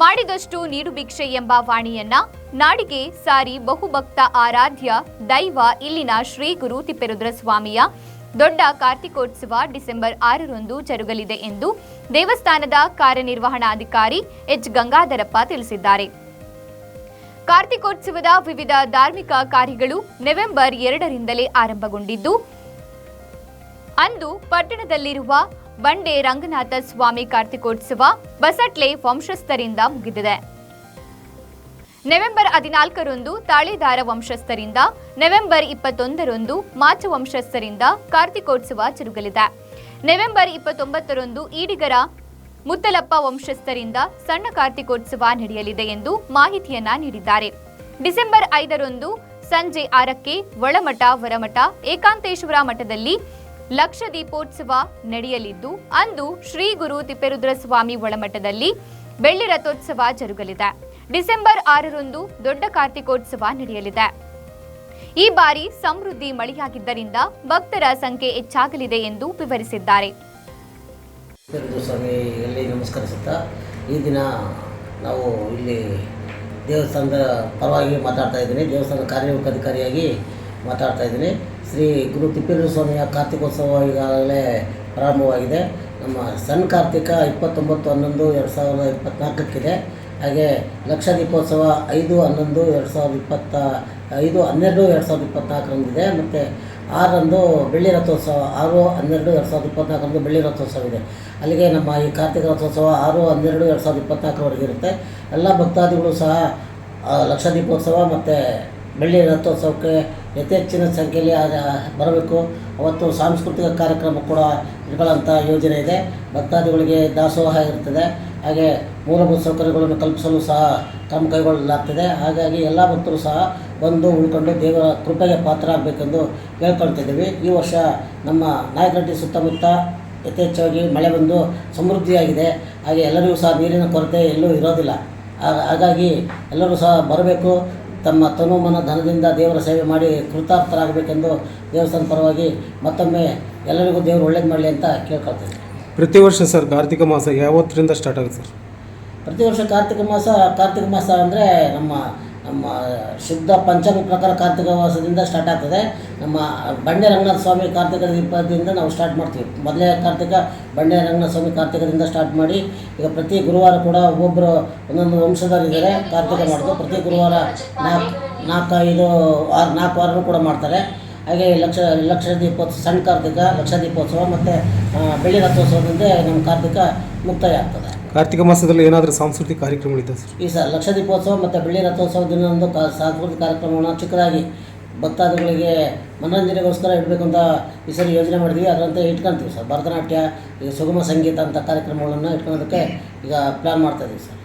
ಭಾಷೆ ಎಂಬ ವಾಣಿಯನ್ನ ನಾಡಿಗೆ ಸಾರಿ ಬಹುಭಕ್ತ ಆರಾಧ್ಯ ದೈವ ಇಲ್ಲಿನ ಶ್ರೀ ಗುರು ತಿಪ್ಪೇರುದ್ರ ಸ್ವಾಮಿಯ ದೊಡ್ಡ ಕಾರ್ತಿಕೋತ್ಸವ ಡಿಸೆಂಬರ್ ಆರರಂದು ಜರುಗಲಿದೆ ಎಂದು ದೇವಸ್ಥಾನದ ಕಾರ್ಯನಿರ್ವಹಣಾಧಿಕಾರಿ ಎಚ್ ಗಂಗಾಧರಪ್ಪ ತಿಳಿಸಿದ್ದಾರೆ. ಕಾರ್ತಿಕೋತ್ಸವದ ವಿವಿಧ ಧಾರ್ಮಿಕ ಕಾರ್ಯಗಳು ನವೆಂಬರ್ ಎರಡರಿಂದಲೇ ಆರಂಭಗೊಂಡಿದ್ದು, ಅಂದು ಪಟ್ಟಣದಲ್ಲಿರುವ ಬಂಡೆ ರಂಗನಾಥ ಸ್ವಾಮಿ ಕಾರ್ತಿಕೋತ್ಸವ ಬಸಟ್ಲೆ ವಂಶಸ್ಥರಿಂದ ಮುಗಿದಿದೆ. ನವೆಂಬರ್ ಹದಿನಾಲ್ಕರಂದು ತಾಳಿದಾರ ವಂಶಸ್ಥರಿಂದ, ನವೆಂಬರ್ ಇಪ್ಪತ್ತೊಂದರಂದು ಮಾಚ ವಂಶಸ್ಥರಿಂದ ಕಾರ್ತಿಕೋತ್ಸವ ಜರುಗಲಿದೆ. ನವೆಂಬರ್ ಇಪ್ಪತ್ತೊಂಬತ್ತರಂದು ಈಡಿಗರ ಮುತ್ತಲಪ್ಪ ವಂಶಸ್ಥರಿಂದ ಸಣ್ಣ ಕಾರ್ತಿಕೋತ್ಸವ ನಡೆಯಲಿದೆ ಎಂದು ಮಾಹಿತಿಯನ್ನ ನೀಡಿದ್ದಾರೆ. ಡಿಸೆಂಬರ್ ಐದರಂದು ಸಂಜೆ ಆರಕ್ಕೆ ಒಳಮಠ ವರಮಠ ಏಕಾಂತೇಶ್ವರ ಮಠದಲ್ಲಿ ಲಕ್ಷ ದೀಪೋತ್ಸವ ನಡೆಯಲಿದ್ದು, ಅಂದು ಶ್ರೀ ಗುರು ತಿಪ್ಪೇರುದ್ರ ಸ್ವಾಮಿ ಒಳಮಠದಲ್ಲಿ ಬೆಳ್ಳಿ ರಥೋತ್ಸವ ಜರುಗಲಿದೆ. ಡಿಸೆಂಬರ್ ಆರರಂದು ದೊಡ್ಡ ಕಾರ್ತಿಕೋತ್ಸವ ನಡೆಯಲಿದೆ. ಈ ಬಾರಿ ಸಮೃದ್ಧಿ ಮಳೆಯಾಗಿದ್ದರಿಂದ ಭಕ್ತರ ಸಂಖ್ಯೆ ಹೆಚ್ಚಾಗಲಿದೆ ಎಂದು ವಿವರಿಸಿದ್ದಾರೆ. ನಮಸ್ಕರಿಸುತ್ತಾ, ಈ ದಿನ ನಾವು ಇಲ್ಲಿ ದೇವಸ್ಥಾನದ ಪರವಾಗಿ ಮಾತಾಡ್ತಾ ಇದ್ದೀನಿ. ದೇವಸ್ಥಾನದ ಕಾರ್ಯನಿರ್ವಾಹಕ ಅಧಿಕಾರಿಯಾಗಿ ಮಾತಾಡ್ತಾ ಇದ್ದೀನಿ. ಶ್ರೀ ಗುರು ತಿಪ್ಪೇರು ಸ್ವಾಮಿಯ ಕಾರ್ತಿಕೋತ್ಸವ ಈಗಾಗಲೇ ಪ್ರಾರಂಭವಾಗಿದೆ. ನಮ್ಮ ಸಣ್ಣ ಕಾರ್ತಿಕ ಇಪ್ಪತ್ತೊಂಬತ್ತು ಹನ್ನೊಂದು ಎರಡು ಸಾವಿರದ ಇಪ್ಪತ್ತ್ನಾಲ್ಕಕ್ಕಿದೆ ಹಾಗೆ ಲಕ್ಷ ದೀಪೋತ್ಸವ ಐದು ಹನ್ನೊಂದು ಎರಡು ಸಾವಿರದ ಇಪ್ಪತ್ತ, ಐದು ಹನ್ನೆರಡು ಎರಡು ಸಾವಿರದ ಇಪ್ಪತ್ತ್ನಾಲ್ಕರಂದಿದೆ ಮತ್ತು ಆರರಂದು ಬೆಳ್ಳಿ ರಥೋತ್ಸವ, ಆರು ಹನ್ನೆರಡು ಎರಡು ಸಾವಿರದ ಇಪ್ಪತ್ತ್ನಾಲ್ಕರಂದು ಬೆಳ್ಳಿ ರಥೋತ್ಸವ ಇದೆ ಅಲ್ಲಿಗೆ ನಮ್ಮ ಈ ಕಾರ್ತಿಕ ರಥೋತ್ಸವ ಆರು ಹನ್ನೆರಡು ಎರಡು ಸಾವಿರದ ಇಪ್ಪತ್ತ್ನಾಲ್ಕರವರೆಗೆ ಇರುತ್ತೆ. ಎಲ್ಲ ಭಕ್ತಾದಿಗಳು ಸಹ ಲಕ್ಷ ದೀಪೋತ್ಸವ ಮತ್ತು ಬೆಳ್ಳಿ ರಥೋತ್ಸವಕ್ಕೆ ಯಥೇಚ್ಛಿನ ಸಂಖ್ಯೆಯಲ್ಲಿ ಬರಬೇಕು. ಅವತ್ತು ಸಾಂಸ್ಕೃತಿಕ ಕಾರ್ಯಕ್ರಮ ಕೂಡ ಇಟ್ಕೊಳ್ಳೋಂಥ ಯೋಜನೆ ಇದೆ. ಭಕ್ತಾದಿಗಳಿಗೆ ದಾಸೋಹ ಇರ್ತದೆ. ಹಾಗೆ ಮೂಲಭೂತ ಸೌಕರ್ಯಗಳನ್ನು ಕಲ್ಪಿಸಲು ಸಹ ಕ್ರಮ ಕೈಗೊಳ್ಳಲಾಗ್ತದೆ. ಹಾಗಾಗಿ ಎಲ್ಲ ಭಕ್ತರು ಸಹ ಬಂದು ಉಳ್ಕೊಂಡು ದೇವರ ಕೃಪೆಗೆ ಪಾತ್ರ ಆಗಬೇಕೆಂದು ಕೇಳ್ಕೊಳ್ತಿದ್ದೀವಿ ಈ ವರ್ಷ ನಮ್ಮ ನಾಯಕಟ್ಟಿ ಸುತ್ತಮುತ್ತ ಯಥೇಚ್ಛವಾಗಿ ಮಳೆ ಬಂದು ಸಮೃದ್ಧಿಯಾಗಿದೆ. ಹಾಗೆ ಎಲ್ಲರಿಗೂ ಸಹ ನೀರಿನ ಕೊರತೆ ಎಲ್ಲೂ ಇರೋದಿಲ್ಲ. ಹಾಗಾಗಿ ಎಲ್ಲರೂ ಸಹ ಬರಬೇಕು. ತಮ್ಮ ತನುಮನ ಧನದಿಂದ ದೇವರ ಸೇವೆ ಮಾಡಿ ಕೃತಾರ್ಥರಾಗಬೇಕೆಂದು ದೇವಸ್ಥಾನ ಪರವಾಗಿ ಮತ್ತೊಮ್ಮೆ ಎಲ್ಲರಿಗೂ ದೇವರು ಒಳ್ಳೇದು ಮಾಡಲಿ ಅಂತ ಕೇಳ್ಕೊಳ್ತೇನೆ. ಪ್ರತಿ ವರ್ಷ ಸರ್ ಕಾರ್ತಿಕ ಮಾಸ ಯಾವತ್ತರಿಂದ ಸ್ಟಾರ್ಟ್ ಆಗುತ್ತೆ ಸರ್? ಪ್ರತಿ ವರ್ಷ ಕಾರ್ತಿಕ ಮಾಸ ಕಾರ್ತಿಕ ಮಾಸ ಅಂದರೆ ನಮ್ಮ ನಮ್ಮ ಸಿದ್ಧ ಪಂಚಮಿ ಪ್ರಕಾರ ಕಾರ್ತಿಕ ಮಾಸದಿಂದ ಸ್ಟಾರ್ಟ್ ಆಗ್ತದೆ. ನಮ್ಮ ಬಂಡೆ ರಂಗನಾಥ ಸ್ವಾಮಿ ಕಾರ್ತಿಕ ದೀಪದಿಂದ ನಾವು ಸ್ಟಾರ್ಟ್ ಮಾಡ್ತೀವಿ. ಮೊದಲೇ ಕಾರ್ತಿಕ ಬಂಡೆ ರಂಗನಾಥ ಸ್ವಾಮಿ ಕಾರ್ತಿಕದಿಂದ ಸ್ಟಾರ್ಟ್ ಮಾಡಿ, ಈಗ ಪ್ರತಿ ಗುರುವಾರ ಕೂಡ ಒಬ್ಬೊಬ್ಬರು ಒಂದೊಂದು ವಂಶದವರಿದ್ದಾರೆ, ಕಾರ್ತಿಕ ಮಾಡೋದು. ಪ್ರತಿ ಗುರುವಾರ ನಾಲ್ಕು ನಾಲ್ಕು ಐದು, ಆರು, ನಾಲ್ಕು ವಾರನೂ ಕೂಡ ಮಾಡ್ತಾರೆ. ಹಾಗೆ ಲಕ್ಷ ಲಕ್ಷ ದೀಪೋತ್ಸವ ಸಣ್ಣ ಕಾರ್ತಿಕ, ಲಕ್ಷ ದೀಪೋತ್ಸವ ಮತ್ತು ಬೆಳ್ಳಿ ರಥೋತ್ಸವದಿಂದ ನಮ್ಮ ಕಾರ್ತಿಕ ಮುಕ್ತಾಯ ಆಗ್ತದೆ. ಕಾರ್ತಿಕ ಮಾಸದಲ್ಲಿ ಏನಾದರೂ ಸಾಂಸ್ಕೃತಿಕ ಕಾರ್ಯಕ್ರಮಗಳಿದೆ ಸರ್? ಈ ಸರ್ ಲಕ್ಷ ದೀಪೋತ್ಸವ ಮತ್ತು ಬೆಳ್ಳಿ ರಥೋತ್ಸವ ದಿನದಂದು ಕಾ ಸಾಂಸ್ಕೃತಿಕ ಕಾರ್ಯಕ್ರಮವನ್ನು ಚಿಕ್ಕದಾಗಿ ಭಕ್ತಾದಿಗಳಿಗೆ ಮನೋರಂಜನೆಗೋಸ್ಕರ ಇಡಬೇಕು ಅಂತ ಈ ಸರಿ ಯೋಜನೆ ಮಾಡಿದ್ವಿ. ಅದರಂತೆ ಇಟ್ಕೊಂತೀವಿ ಸರ್. ಭರತನಾಟ್ಯ, ಈಗ ಸುಗಮ ಸಂಗೀತ ಅಂತ ಕಾರ್ಯಕ್ರಮಗಳನ್ನು ಇಟ್ಕೊಳೋದಕ್ಕೆ ಈಗ ಪ್ಲ್ಯಾನ್ ಮಾಡ್ತಾಯಿದ್ದೀವಿ ಸರ್.